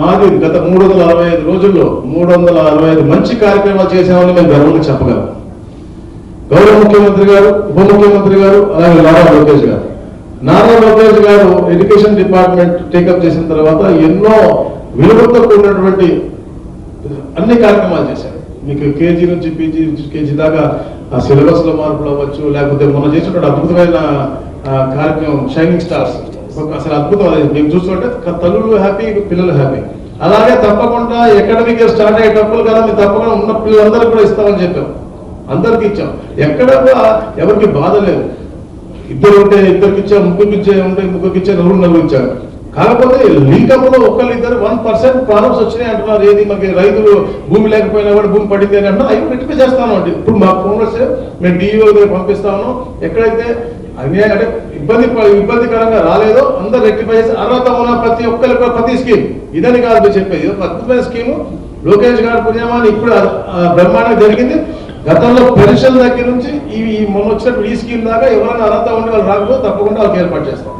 మాది గత మూడు వందల అరవై ఐదు రోజుల్లో మూడు వందల అరవై ఐదు మంచి కార్యక్రమాలు చేశామని మేము గర్వంగా చెప్పగలం. గౌరవ ముఖ్యమంత్రి గారు ఉప ముఖ్యమంత్రి గారు అలాగే నారా లోకేష్ గారు. నారా లోకేష్ గారు ఎడ్యుకేషన్ డిపార్ట్మెంట్ టేకప్ చేసిన తర్వాత ఎన్నో విలువలతో కూడినటువంటి అన్ని కార్యక్రమాలు చేశారు. మీకు కేజీ నుంచి పీజీ నుంచి కేజీ దాకా ఆ సిలబస్లో మార్పులు అవ్వచ్చు లేకపోతే మొన్న చేసినటువంటి అద్భుతమైన కార్యక్రమం షైనింగ్ స్టార్స్ అసలు అద్భుతం అది. మేము చూస్తుంటే క- తల్లులు హ్యాపీ పిల్లలు హ్యాపీ అలాగే తప్పకుండా అకాడమిక్ స్టార్ట్ అయ్యేటప్పుడు కదా మేము తప్పకుండా ఉన్న పిల్లలందరూ కూడా ఇస్తామని చెప్పాం. అందరికి ఇచ్చాం. ఎక్కడ కూడా ఎవరికి బాధ లేదు. ఇద్దరు ఉంటే ఇద్దరికి ఇచ్చా ముగ్గురికి ఇచ్చే ఉంటే ముగ్గురికి ఇచ్చే నలుగురు నలుగురు ఇచ్చారు కాకపోతే లింకప్లో ఒకళ్ళు ఇద్దరు వన్ పర్సెంట్ ప్రాబ్లమ్స్ వచ్చినాయి అంటున్నారు. ఏది మనకి రైతులు భూమి లేకపోయినా కూడా భూమి పడింది అని అంటున్నారు. అవి రెక్టిఫై చేస్తాను అండి. ఇప్పుడు మా ఫోన్ వస్తే మేము డిఈఓ దగ్గర పంపిస్తాము ఎక్కడైతే అన్యాయం అంటే ఇబ్బంది ఇబ్బందికరంగా రాలేదో అందరు రెక్టిఫై చేసి అర్హత ఉన్న ప్రతి ఒక్కరికి కూడా ప్రతి స్కీమ్ ఇదని కాదు చెప్పేది. ఒక అద్భుతమైన స్కీము లోకేష్ గారి పుణ్యమాన్ని ఇప్పుడు ఆ, బ్రహ్మాండంగా జరిగింది. గతంలో పెన్షన్ దగ్గర నుంచి ఈ ఈ మొన్న వచ్చినప్పుడు ఈ స్కీమ్ దాకా ఎవరైనా అర్హత ఉండి వాళ్ళు రాకపోతే తప్పకుండా వాళ్ళకి ఏర్పాటు చేస్తాం.